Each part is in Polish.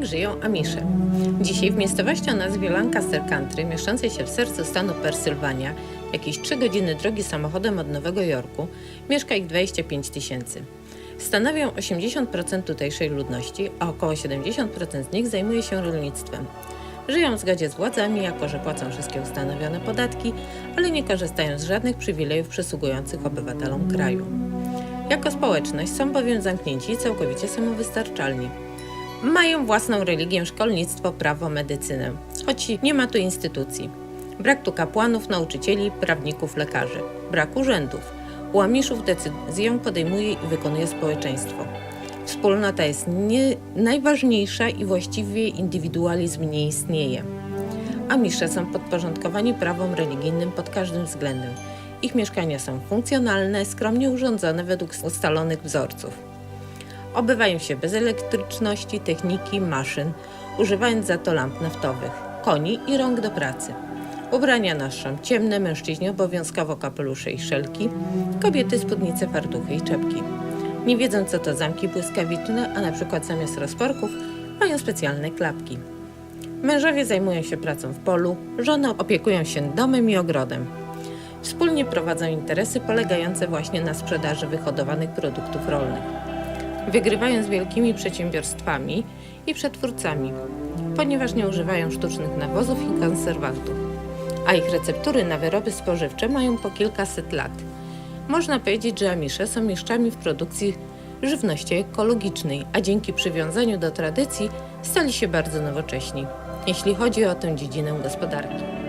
Jak żyją Amisze? Dzisiaj w miejscowości o nazwie Lancaster Country, mieszczącej się w sercu stanu Pensylwania, jakieś 3 godziny drogi samochodem od Nowego Jorku, mieszka ich 25 tysięcy. Stanowią 80% tutejszej ludności, a około 70% z nich zajmuje się rolnictwem. Żyją w zgodzie z władzami, jako że płacą wszystkie ustanowione podatki, ale nie korzystają z żadnych przywilejów przysługujących obywatelom kraju. Jako społeczność są bowiem zamknięci i całkowicie samowystarczalni. Mają własną religię, szkolnictwo, prawo, medycynę, choć nie ma tu instytucji. Brak tu kapłanów, nauczycieli, prawników, lekarzy. Brak urzędów. U Amiszów decyzję podejmuje i wykonuje społeczeństwo. Wspólnota jest nie najważniejsza i właściwie indywidualizm nie istnieje. Amisze są podporządkowani prawom religijnym pod każdym względem. Ich mieszkania są funkcjonalne, skromnie urządzone według ustalonych wzorców. Obywają się bez elektryczności, techniki, maszyn, używając za to lamp naftowych, koni i rąk do pracy. Ubrania noszą ciemne, mężczyźni obowiązkowo kapelusze i szelki, kobiety spódnice, fartuchy i czepki. Nie wiedzą, co to zamki błyskawiczne, a na przykład zamiast rozporków mają specjalne klapki. Mężowie zajmują się pracą w polu, żony opiekują się domem i ogrodem. Wspólnie prowadzą interesy polegające właśnie na sprzedaży wyhodowanych produktów rolnych. Wygrywają z wielkimi przedsiębiorstwami i przetwórcami, ponieważ nie używają sztucznych nawozów i konserwantów, a ich receptury na wyroby spożywcze mają po kilkaset lat. Można powiedzieć, że Amisze są mistrzami w produkcji żywności ekologicznej, a dzięki przywiązaniu do tradycji stali się bardzo nowocześni, jeśli chodzi o tę dziedzinę gospodarki.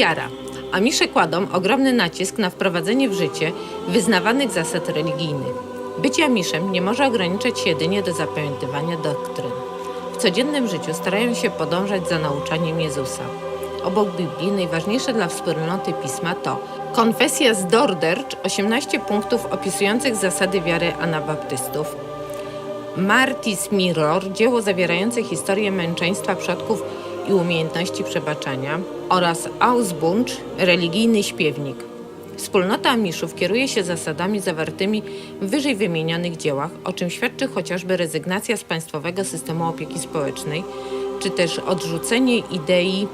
Wiara. Amisze kładą ogromny nacisk na wprowadzenie w życie wyznawanych zasad religijnych. Bycie Amiszem nie może ograniczać się jedynie do zapamiętywania doktryn. W codziennym życiu starają się podążać za nauczaniem Jezusa. Obok Biblii najważniejsze dla wspólnoty pisma to Konfesja z Dordrecht, 18 punktów opisujących zasady wiary anabaptystów, Martis Mirror, dzieło zawierające historię męczeństwa przodków i umiejętności przebaczania oraz Ausbunch, religijny śpiewnik. Wspólnota Amiszów kieruje się zasadami zawartymi w wyżej wymienionych dziełach, o czym świadczy chociażby rezygnacja z państwowego systemu opieki społecznej, czy też odrzucenie idei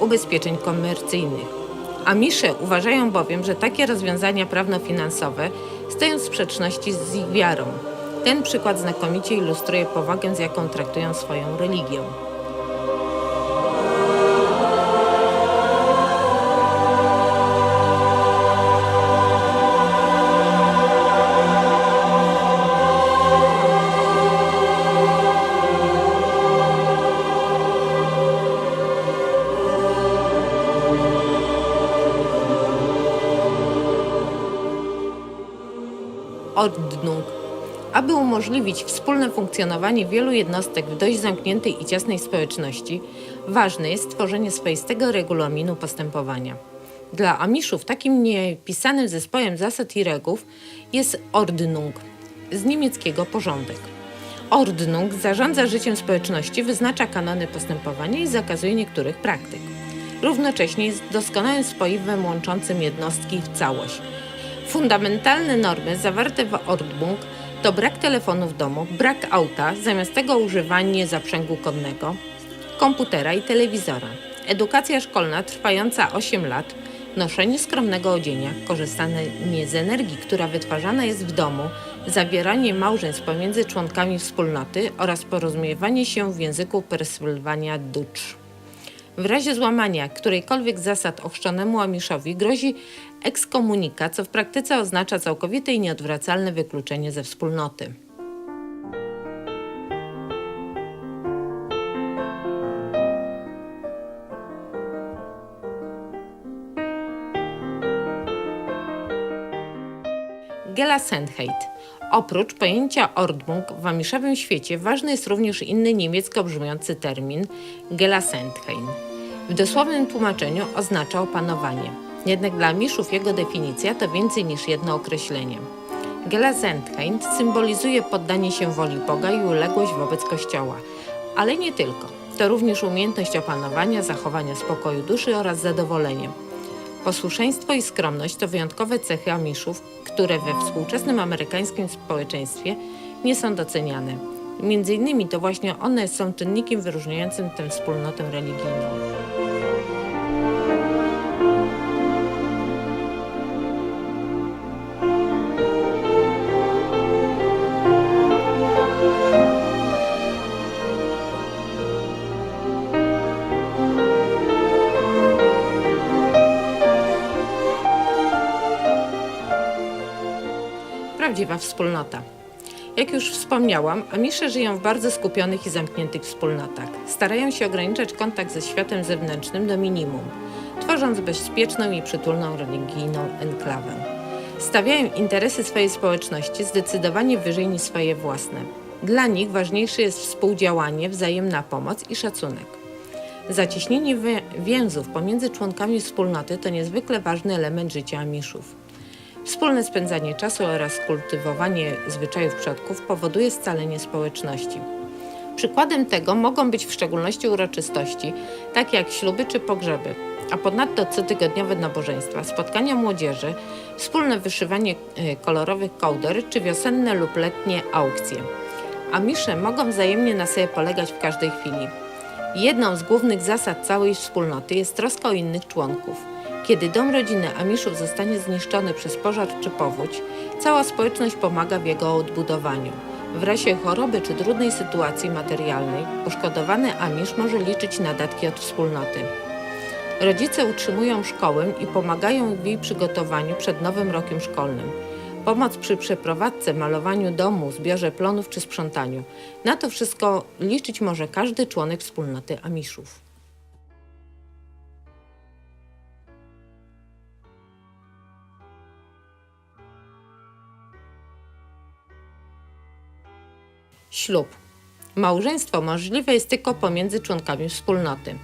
ubezpieczeń komercyjnych. Amisze uważają bowiem, że takie rozwiązania prawno-finansowe stoją w sprzeczności z ich wiarą. Ten przykład znakomicie ilustruje powagę, z jaką traktują swoją religię. Ordnung. Aby umożliwić wspólne funkcjonowanie wielu jednostek w dość zamkniętej i ciasnej społeczności, ważne jest stworzenie swoistego regulaminu postępowania. Dla Amiszów takim niepisanym zespołem zasad i reguł jest Ordnung, z niemieckiego porządek. Ordnung zarządza życiem społeczności, wyznacza kanony postępowania i zakazuje niektórych praktyk. Równocześnie jest doskonałym spoiwem łączącym jednostki w całość. Fundamentalne normy zawarte w Ordnung to brak telefonu w domu, brak auta, zamiast tego używanie zaprzęgu konnego, komputera i telewizora. Edukacja szkolna trwająca 8 lat, noszenie skromnego odzienia, korzystanie z energii, która wytwarzana jest w domu, zawieranie małżeństw pomiędzy członkami wspólnoty oraz porozumiewanie się w języku Pensylwania Dutch. W razie złamania którejkolwiek zasad ochrzczonemu Amiszowi grozi ekskomunika, co w praktyce oznacza całkowite i nieodwracalne wykluczenie ze wspólnoty. Gelassenheit. Oprócz pojęcia Ordnung w amiszowym świecie ważny jest również inny niemiecko brzmiący termin Gelassenheit. W dosłownym tłumaczeniu oznacza opanowanie. Jednak dla Amiszów jego definicja to więcej niż jedno określenie. Gelazentheit symbolizuje poddanie się woli Boga i uległość wobec Kościoła, ale nie tylko. To również umiejętność opanowania, zachowania spokoju duszy oraz zadowolenie. Posłuszeństwo i skromność to wyjątkowe cechy Amiszów, które we współczesnym amerykańskim społeczeństwie nie są doceniane. Między innymi to właśnie one są czynnikiem wyróżniającym tę wspólnotę religijną. Wspólnota. Jak już wspomniałam, Amisze żyją w bardzo skupionych i zamkniętych wspólnotach. Starają się ograniczać kontakt ze światem zewnętrznym do minimum, tworząc bezpieczną i przytulną religijną enklawę. Stawiają interesy swojej społeczności zdecydowanie wyżej niż swoje własne. Dla nich ważniejsze jest współdziałanie, wzajemna pomoc i szacunek. Zacieśnienie więzów pomiędzy członkami wspólnoty to niezwykle ważny element życia Amiszów. Wspólne spędzanie czasu oraz kultywowanie zwyczajów przodków powoduje scalenie społeczności. Przykładem tego mogą być w szczególności uroczystości, takie jak śluby czy pogrzeby, a ponadto cotygodniowe nabożeństwa, spotkania młodzieży, wspólne wyszywanie e, kolorowych kołder czy wiosenne lub letnie aukcje. Amisze mogą wzajemnie na sobie polegać w każdej chwili. Jedną z głównych zasad całej wspólnoty jest troska o innych członków. Kiedy dom rodziny Amiszów zostanie zniszczony przez pożar czy powódź, cała społeczność pomaga w jego odbudowaniu. W razie choroby czy trudnej sytuacji materialnej, poszkodowany Amisz może liczyć na datki od wspólnoty. Rodzice utrzymują szkołę i pomagają w jej przygotowaniu przed nowym rokiem szkolnym. Pomoc przy przeprowadzce, malowaniu domu, zbiorze plonów czy sprzątaniu. Na to wszystko liczyć może każdy członek wspólnoty Amiszów. Ślub. Małżeństwo możliwe jest tylko pomiędzy członkami wspólnoty.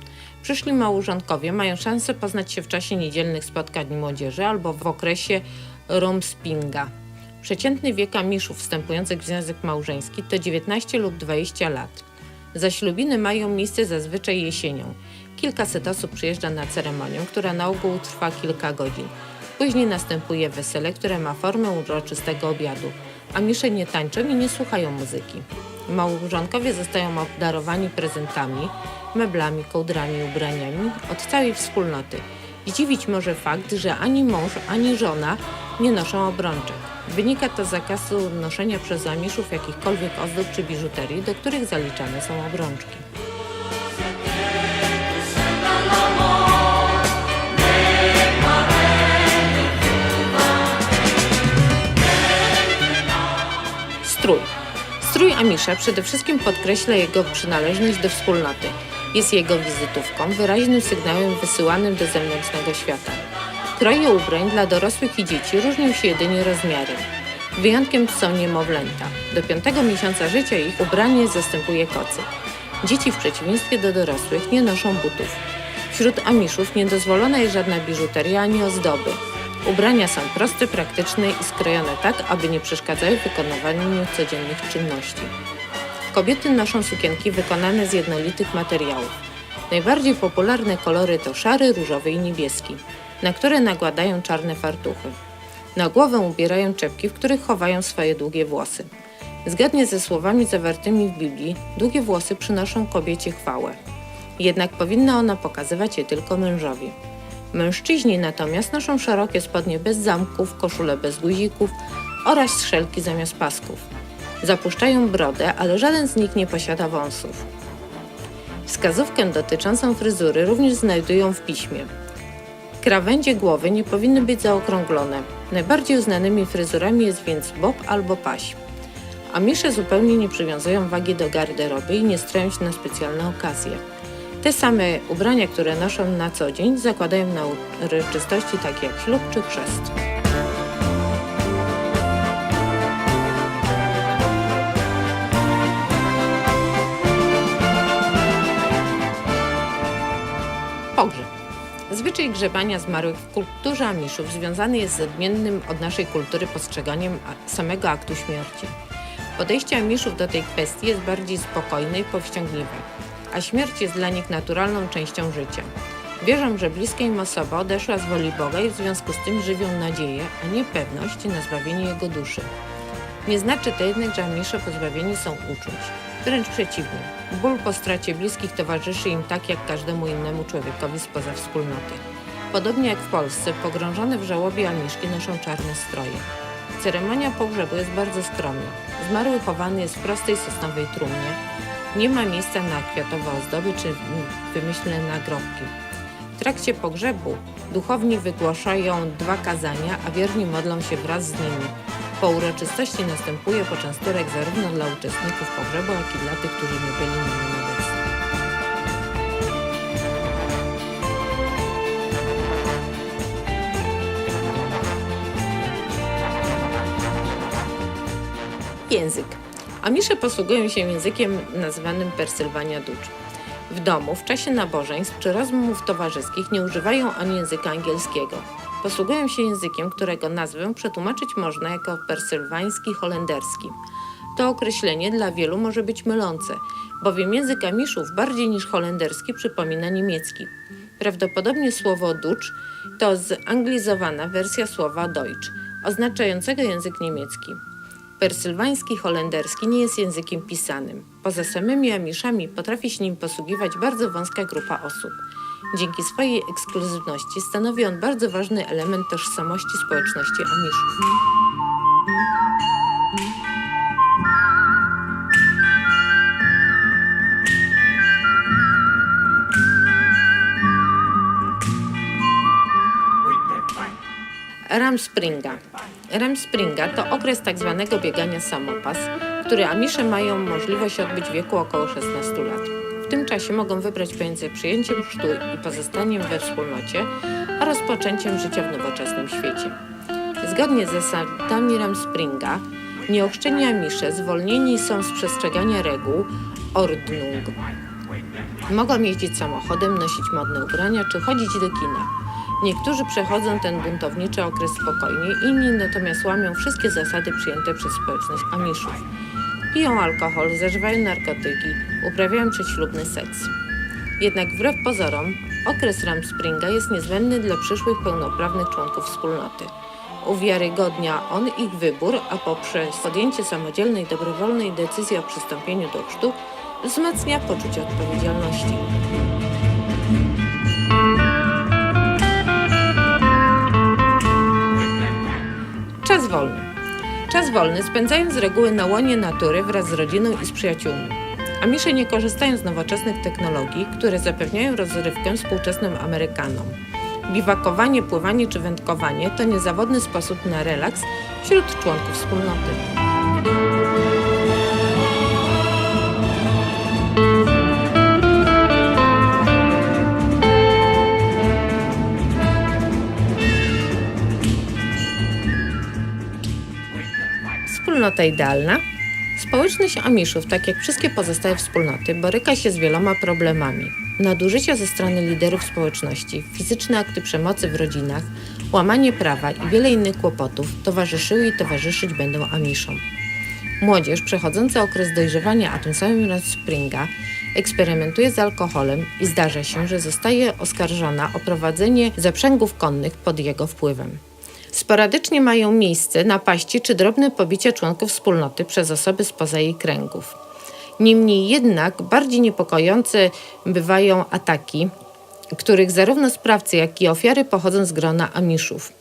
Przyszli małżonkowie mają szansę poznać się w czasie niedzielnych spotkań młodzieży albo w okresie rumspinga. Przeciętny wiek amiszów wstępujących w związek małżeński to 19 lub 20 lat. Zaślubiny mają miejsce zazwyczaj jesienią. Kilkaset osób przyjeżdża na ceremonię, która na ogół trwa kilka godzin. Później następuje wesele, które ma formę uroczystego obiadu. Amisze nie tańczą i nie słuchają muzyki. Małżonkowie zostają obdarowani prezentami, meblami, kołdrami, ubraniami od całej wspólnoty. Zdziwić może fakt, że ani mąż, ani żona nie noszą obrączek. Wynika to z zakazu noszenia przez Amiszów jakichkolwiek ozdób czy biżuterii, do których zaliczane są obrączki. Amisza przede wszystkim podkreśla jego przynależność do wspólnoty. Jest jego wizytówką, wyraźnym sygnałem wysyłanym do zewnętrznego świata. Kroje ubrań dla dorosłych i dzieci różnią się jedynie rozmiarem. Wyjątkiem są niemowlęta. Do piątego miesiąca życia ich ubranie zastępuje kocy. Dzieci w przeciwieństwie do dorosłych nie noszą butów. Wśród Amiszów niedozwolona jest żadna biżuteria ani ozdoby. Ubrania są proste, praktyczne i skrojone tak, aby nie przeszkadzały wykonywaniu codziennych czynności. Kobiety noszą sukienki wykonane z jednolitych materiałów. Najbardziej popularne kolory to szary, różowy i niebieski, na które nakładają czarne fartuchy. Na głowę ubierają czepki, w których chowają swoje długie włosy. Zgodnie ze słowami zawartymi w Biblii, długie włosy przynoszą kobiecie chwałę. Jednak powinna ona pokazywać je tylko mężowi. Mężczyźni natomiast noszą szerokie spodnie bez zamków, koszule bez guzików oraz strzelki zamiast pasków. Zapuszczają brodę, ale żaden z nich nie posiada wąsów. Wskazówkę dotyczącą fryzury również znajdują w piśmie. Krawędzie głowy nie powinny być zaokrąglone. Najbardziej uznanymi fryzurami jest więc bob albo paś. Amisze zupełnie nie przywiązują wagi do garderoby i nie stroją się na specjalne okazje. Te same ubrania, które noszą na co dzień, zakładają na uroczystości takie jak ślub czy chrzest. Pogrzeb. Zwyczaj grzebania zmarłych w kulturze Amiszów związany jest z odmiennym od naszej kultury postrzeganiem samego aktu śmierci. Podejście Amiszów do tej kwestii jest bardziej spokojne i powściągliwe, a śmierć jest dla nich naturalną częścią życia. Wierzą, że bliska im osoba odeszła z woli Boga i w związku z tym żywią nadzieję, a nie pewność na zbawienie jego duszy. Nie znaczy to jednak, że Amisze pozbawieni są uczuć. Wręcz przeciwnie. Ból po stracie bliskich towarzyszy im tak jak każdemu innemu człowiekowi spoza wspólnoty. Podobnie jak w Polsce, pogrążone w żałobie Amiszki noszą czarne stroje. Ceremonia pogrzebu jest bardzo skromna. Zmarły chowany jest w prostej sosnowej trumnie. Nie ma miejsca na kwiatowe ozdoby czy wymyślne nagrobki. W trakcie pogrzebu duchowni wygłaszają dwa kazania, a wierni modlą się wraz z nimi. Po uroczystości następuje poczęsturek zarówno dla uczestników pogrzebu, jak i dla tych, którzy nie byli na nim obecni. Język. Amisze posługują się językiem nazywanym Persylwania Dutch. W domu, w czasie nabożeństw czy rozmów towarzyskich nie używają oni języka angielskiego. Posługują się językiem, którego nazwę przetłumaczyć można jako persylwański holenderski. To określenie dla wielu może być mylące, bowiem język Amiszów bardziej niż holenderski przypomina niemiecki. Prawdopodobnie słowo Dutch to zanglizowana wersja słowa Deutsch, oznaczającego język niemiecki. Persylwański holenderski nie jest językiem pisanym. Poza samymi Amiszami potrafi się nim posługiwać bardzo wąska grupa osób. Dzięki swojej ekskluzywności stanowi on bardzo ważny element tożsamości społeczności Amiszów. Ram Ram Springa to okres tak zwanego biegania samopas, który Amisze mają możliwość odbyć w wieku około 16 lat. W tym czasie mogą wybrać pomiędzy przyjęciem chrztu i pozostaniem we wspólnocie, a rozpoczęciem życia w nowoczesnym świecie. Zgodnie z zasadami Ram Springa, nieochrzczeni Amisze zwolnieni są z przestrzegania reguł Ordnung. Mogą jeździć samochodem, nosić modne ubrania czy chodzić do kina. Niektórzy przechodzą ten buntowniczy okres spokojnie, inni natomiast łamią wszystkie zasady przyjęte przez społeczność Amiszów. Piją alkohol, zażywają narkotyki, uprawiają przedślubny seks. Jednak wbrew pozorom, okres Ramspringa jest niezbędny dla przyszłych pełnoprawnych członków wspólnoty. Uwiarygodnia on ich wybór, a poprzez podjęcie samodzielnej, dobrowolnej decyzji o przystąpieniu do chrztu wzmacnia poczucie odpowiedzialności. Wolny. Czas wolny spędzają z reguły na łonie natury wraz z rodziną i z przyjaciółmi. Amisze nie korzystają z nowoczesnych technologii, które zapewniają rozrywkę współczesnym Amerykanom. Biwakowanie, pływanie czy wędkowanie to niezawodny sposób na relaks wśród członków wspólnoty. Wspólnota idealna. Społeczność Amiszów, tak jak wszystkie pozostałe wspólnoty, boryka się z wieloma problemami. Nadużycia ze strony liderów społeczności, fizyczne akty przemocy w rodzinach, łamanie prawa i wiele innych kłopotów towarzyszyły i towarzyszyć będą Amiszom. Młodzież przechodząca okres dojrzewania, a tym samym raz springa, eksperymentuje z alkoholem i zdarza się, że zostaje oskarżona o prowadzenie zaprzęgów konnych pod jego wpływem. Sporadycznie mają miejsce napaści czy drobne pobicia członków wspólnoty przez osoby spoza jej kręgów. Niemniej jednak bardziej niepokojące bywają ataki, których zarówno sprawcy, jak i ofiary pochodzą z grona Amiszów.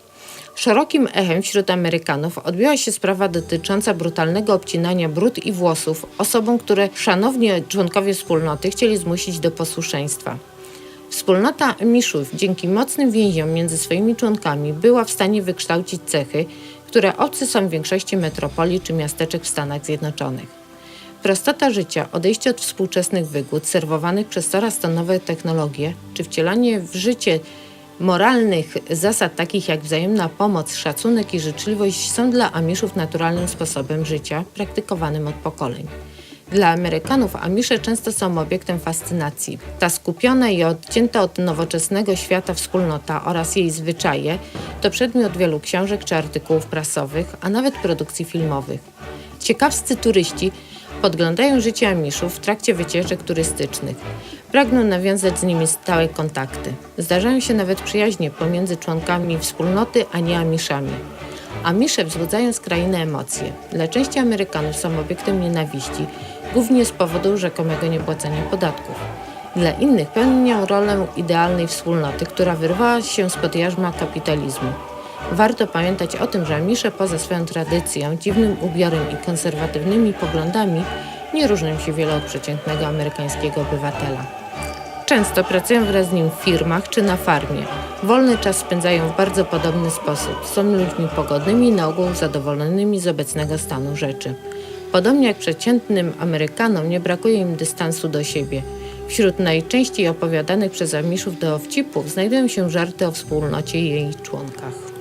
Szerokim echem wśród Amerykanów odbiła się sprawa dotycząca brutalnego obcinania brud i włosów osobom, które szanowni członkowie wspólnoty chcieli zmusić do posłuszeństwa. Wspólnota Amiszów dzięki mocnym więziom między swoimi członkami była w stanie wykształcić cechy, które obce są w większości metropolii czy miasteczek w Stanach Zjednoczonych. Prostota życia, odejście od współczesnych wygód serwowanych przez coraz to nowe technologie, czy wcielanie w życie moralnych zasad takich jak wzajemna pomoc, szacunek i życzliwość są dla Amiszów naturalnym sposobem życia, praktykowanym od pokoleń. Dla Amerykanów Amisze często są obiektem fascynacji. Ta skupiona i odcięta od nowoczesnego świata wspólnota oraz jej zwyczaje to przedmiot wielu książek czy artykułów prasowych, a nawet produkcji filmowych. Ciekawscy turyści podglądają życie Amiszów w trakcie wycieczek turystycznych. Pragną nawiązać z nimi stałe kontakty. Zdarzają się nawet przyjaźnie pomiędzy członkami wspólnoty a nie Amiszami. Amisze wzbudzają z krainy emocje. Dla części Amerykanów są obiektem nienawiści, głównie z powodu rzekomego niepłacenia podatków. Dla innych pełnią rolę idealnej wspólnoty, która wyrwała się spod jarzma kapitalizmu. Warto pamiętać o tym, że Amisze poza swoją tradycją, dziwnym ubiorem i konserwatywnymi poglądami nie różnią się wiele od przeciętnego amerykańskiego obywatela. Często pracują wraz z nim w firmach czy na farmie. Wolny czas spędzają w bardzo podobny sposób. Są ludźmi pogodnymi i na ogół zadowolonymi z obecnego stanu rzeczy. Podobnie jak przeciętnym Amerykanom nie brakuje im dystansu do siebie. Wśród najczęściej opowiadanych przez Amiszów dowcipów znajdują się żarty o wspólnocie i jej członkach.